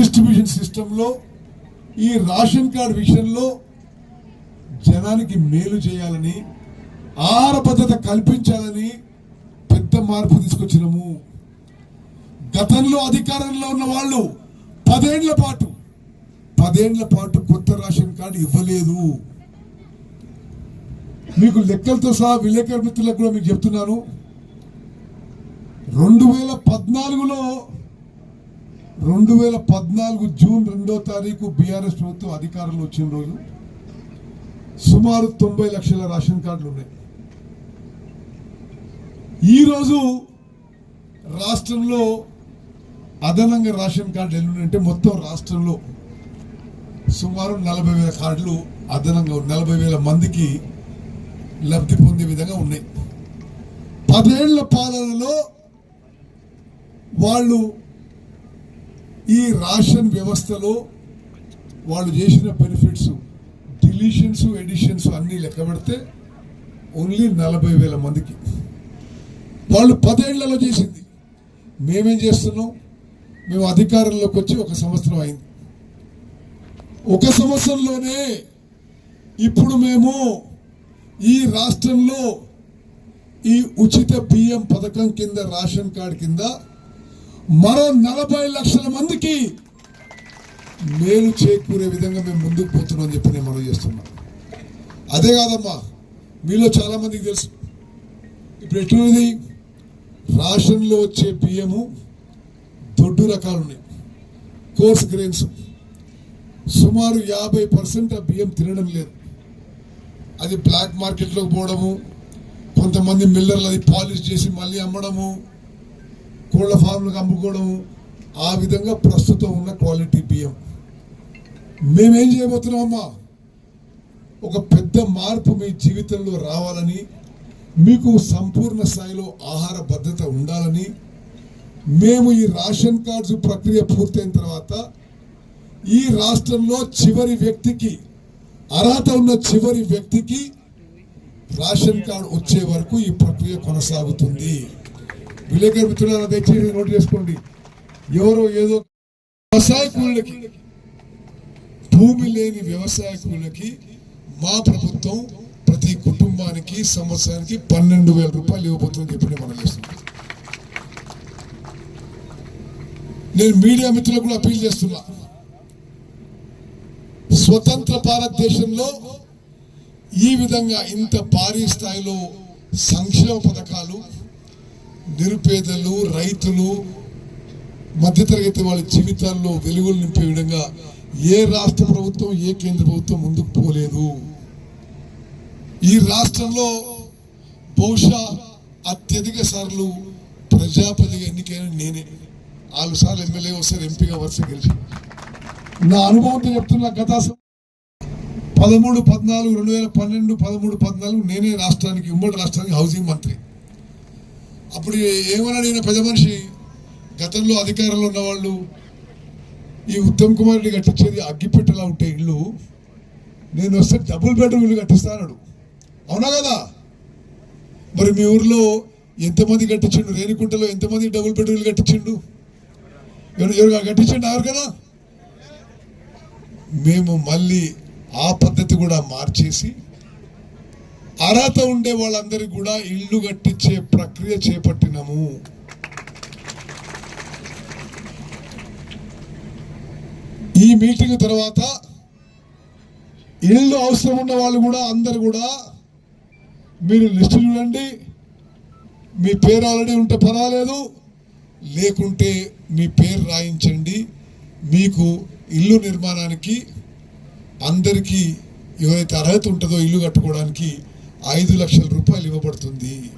Distribution సిస్టంలో ఈ ration card విషయంలో జనానికి మేలు చేయాలని ఆహార భద్రత కల్పించాలని పెద్ద మార్పు తీసుకొచ్చినాము. గతంలో అధికారంలో ఉన్న వాళ్ళు పదేండ్ల పాటు పదేండ్ల పాటు కొత్త రేషన్ కార్డు ఇవ్వలేదు. మీకు లెక్కలతో సహా విలేకరు మిత్రులకు కూడా మీకు చెప్తున్నాను. రెండు వేల పద్నాలుగులో రెండు వేల పద్నాలుగు జూన్ రెండో తారీఖు బీఆర్ఎస్ ప్రభుత్వం అధికారంలో వచ్చిన రోజు సుమారు తొంభై లక్షల రేషన్ కార్డులు ఉన్నాయి. ఈరోజు రాష్ట్రంలో అదనంగా రేషన్ కార్డులు ఎన్ని ఉన్నాయంటే మొత్తం రాష్ట్రంలో సుమారు నలభై వేల కార్డులు అదనంగా నలభై వేల మందికి లబ్ధి పొందే విధంగా ఉన్నాయి. పదేళ్ళ పాలనలో వాళ్ళు ఈ రేషన్ వ్యవస్థలో వాళ్ళు చేసిన బెనిఫిట్స్ డిలీషన్స్ ఎడిషన్స్ అన్నీ లెక్క పెడితే ఓన్లీ నలభై వేల మందికి. వాళ్ళు పదేళ్ళలో చేసింది. మేమేం చేస్తున్నాం? మేము అధికారంలోకి వచ్చి ఒక సంవత్సరం అయింది. ఒక సంవత్సరంలోనే ఇప్పుడు మేము ఈ రాష్ట్రంలో ఈ ఉచిత బియ్యం పథకం కింద రేషన్ కార్డు కింద మరో నలభై లక్షల మందికి మేలు చేకూరే విధంగా మేము ముందుకు పోతున్నాం అని చెప్పి నేను మనం చేస్తున్నాం. అదే కాదమ్మా మీలో చాలా మందికి తెలుసు. ఇప్పుడు ఎట్లున్నది రాషన్లో వచ్చే బియ్యము దొడ్డు రకాలు ఉన్నాయి. Coarse grains. సుమారు యాభై పర్సెంట్ ఆ బియ్యం తినడం లేదు. అది బ్లాక్ మార్కెట్లోకి పోవడము కొంతమంది మిల్లర్లు అది పాలిష్ చేసి మళ్ళీ అమ్మడము కోళ్ళ ఫామ్లకు అమ్ముకోవడము ఆ విధంగా ప్రస్తుతం ఉన్న క్వాలిటీ బియ్యం. మేమేం చేయబోతున్నామమ్మా? ఒక పెద్ద మార్పు మీ జీవితంలో రావాలని మీకు సంపూర్ణ స్థాయిలో ఆహార భద్రత ఉండాలని మేము ఈ రేషన్ కార్డ్స్ ప్రక్రియ పూర్తయిన తర్వాత ఈ రాష్ట్రంలో చివరి వ్యక్తికి అర్హత ఉన్న చివరి వ్యక్తికి రేషన్ కార్డు వచ్చే వరకు ఈ ప్రక్రియ కొనసాగుతుంది. విలేకరు మిత్రులారా దయచేసి నోట్ చేసుకోండి. ఎవరో ఏదో వ్యవసాయ కూలీలకి భూమి లేని వ్యవసాయ కూలీలకి మా ప్రభుత్వం ప్రతి కుటుంబానికి సంవత్సరానికి పన్నెండు వేల రూపాయలు ఇవ్వబోతుందని చెప్పి మనం చేస్తున్నాం. నేను మీడియా మిత్రులకు కూడా అపీల్ చేస్తున్నా. స్వతంత్ర భారతదేశంలో ఈ విధంగా ఇంత భారీ స్థాయిలో సంక్షేమ పథకాలు నిరుపేదలు రైతులు మధ్యతరగతి వాళ్ళ జీవితాల్లో వెలుగులు నింపే విధంగా ఏ రాష్ట్ర ప్రభుత్వం ఏ కేంద్ర ప్రభుత్వం ముందుకు పోలేదు. ఈ రాష్ట్రంలో బహుశా అత్యధిక సార్లు ప్రజాపతిగా ఎన్నికైన నేనే. నాలుగు సార్లు ఎమ్మెల్యే ఒకసారి ఎంపీగా వరుస గెలిచి నా అనుభవంతో చెప్తున్న గత పదమూడు పద్నాలుగు రెండు వేల పన్నెండు పదమూడు పద్నాలుగు నేనే రాష్ట్రానికి ఉమ్మడి రాష్ట్రానికి హౌసింగ్ మంత్రి. అప్పుడు ఏమన్నా నేను పెద్ద మనిషి గతంలో అధికారంలో ఉన్నవాళ్ళు ఈ ఉత్తమ్ కుమార్ రెడ్డి కట్టించేది అగ్గిపెట్టెలా ఉంటే ఇల్లు నేను వస్తే డబుల్ బెడ్రూమ్ ఇల్లు కట్టిస్తాడు అవునా కదా? మరి మీ ఊర్లో ఎంతమంది కట్టించిండు? రేణికుంటలో ఎంతమంది డబుల్ బెడ్రూమ్లు కట్టించిండు? ఎవరు కట్టించండి ఎవరు కదా మేము మళ్ళీ ఆ పద్ధతి కూడా మార్చేసి అర్హత ఉండే వాళ్ళందరికీ కూడా ఇల్లు కట్టించే ప్రక్రియ చేపట్టినాము. ఈ మీటింగ్ తర్వాత ఇల్లు అవసరం ఉన్న వాళ్ళు కూడా అందరు కూడా మీరు లిస్టు చూడండి మీ పేరు ఆల్రెడీ ఉంటే పర్వాలేదు లేకుంటే మీ పేరు రాయించండి. మీకు ఇల్లు నిర్మాణానికి అందరికీ ఎవరైతే అర్హత ఉంటుందో ఇల్లు కట్టుకోవడానికి ఐదు లక్షల రూపాయలు ఇవ్వబడుతుంది.